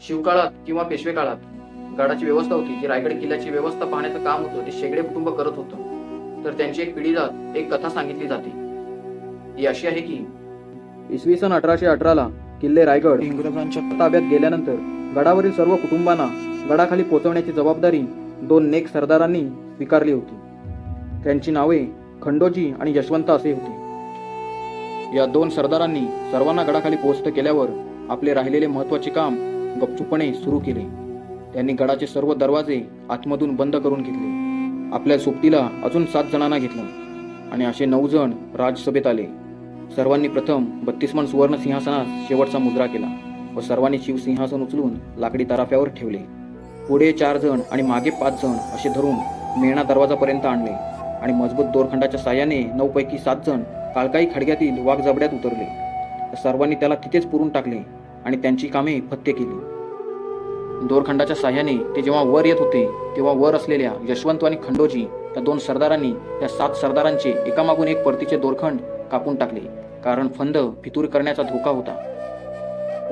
शिवकाळात किंवा पेशवे काळात गडाची व्यवस्था होती जी रायगड किल्ल्याची व्यवस्था पाहण्याचं काम होतं ते शेगडे कुटुंब करत होतं. तर त्यांची एक पिढी जात एक कथा सांगितली जाते. ती अशी आहे की इसवी सन अठराशे अठराला किल्ले रायगड इंग्रजांच्या ताब्यात गेल्यानंतर गडावरील सर्व कुटुंबांना गडाखाली पोहोचवण्याची जबाबदारी दोन नेक सरदारांनी स्वीकारली होती. त्यांची नावे खंडोजी आणि यशवंत असे होते. या दोन सरदारांनी सर्वांना गडाखाली पोहोचत केल्यावर आपले राहिलेले महत्त्वाचे काम गपचूपणे सुरू केले. त्यांनी गडाचे सर्व दरवाजे आतमधून बंद करून घेतले. आपल्या सोबतीला अजून सात जणांना घेतलं आणि असे नऊ जण राजसभेत आले. सर्वांनी प्रथम बत्तीसमन सुवर्ण सिंहासनात शेवटचा मुद्रा केला व सर्वांनी शिवसिंहासन उचलून लाकडी तराफ्यावर ठेवले. पुढे चार जण आणि मागे पाच जण असे धरून मेणा दरवाजापर्यंत आणले आणि मजबूत दोरखंडाच्या साह्याने नऊपैकी सात जण काळकाई खडग्यातील वाघ जबड्यात उतरले. सर्वांनी त्याला तिथेच पुरून टाकले आणि त्यांची कामे फत्ते केली. दोरखंडाच्या साह्याने ते जेव्हा वर येत होते तेव्हा वर असलेल्या यशवंत आणि खंडोजी या दोन सरदारांनी त्या सात सरदारांचे एकामागून एक परतीचे दोरखंड कापून टाकले कारण फंद फितूर करण्याचा धोका होता.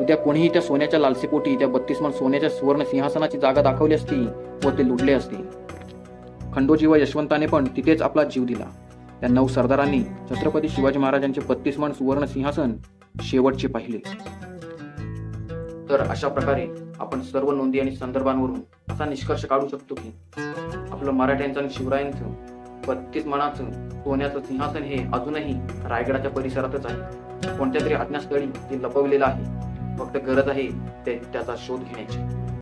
उद्या कोणीही त्या सोन्याच्या लालसेपोटी त्या बत्तीसमान सोन्याच्या सुवर्ण सिंहासनाची जागा दाखवली असती व ते लुटले असते. खंडोजी व यशवंताने पण तिथेच आपला जीव दिला. त्या नऊ सरदारांनी छत्रपती शिवाजी महाराजांचे बत्तीसमान सुवर्ण सिंहासन शेवटचे पाहिले. तर अशा प्रकारे आपण सर्व नोंदी आणि संदर्भांवरून असा निष्कर्ष काढू शकतो की आपलं मराठ्यांचं आणि शिवरायांचं बत्तीस मनाचं सोन्याचं सिंहासन हे अजूनही रायगडाच्या परिसरातच आहे. कोणत्या तरी अज्ञातस्थळी ते लपवलेलं आहे. फक्त गरज आहे ते त्याचा शोध घेण्याची.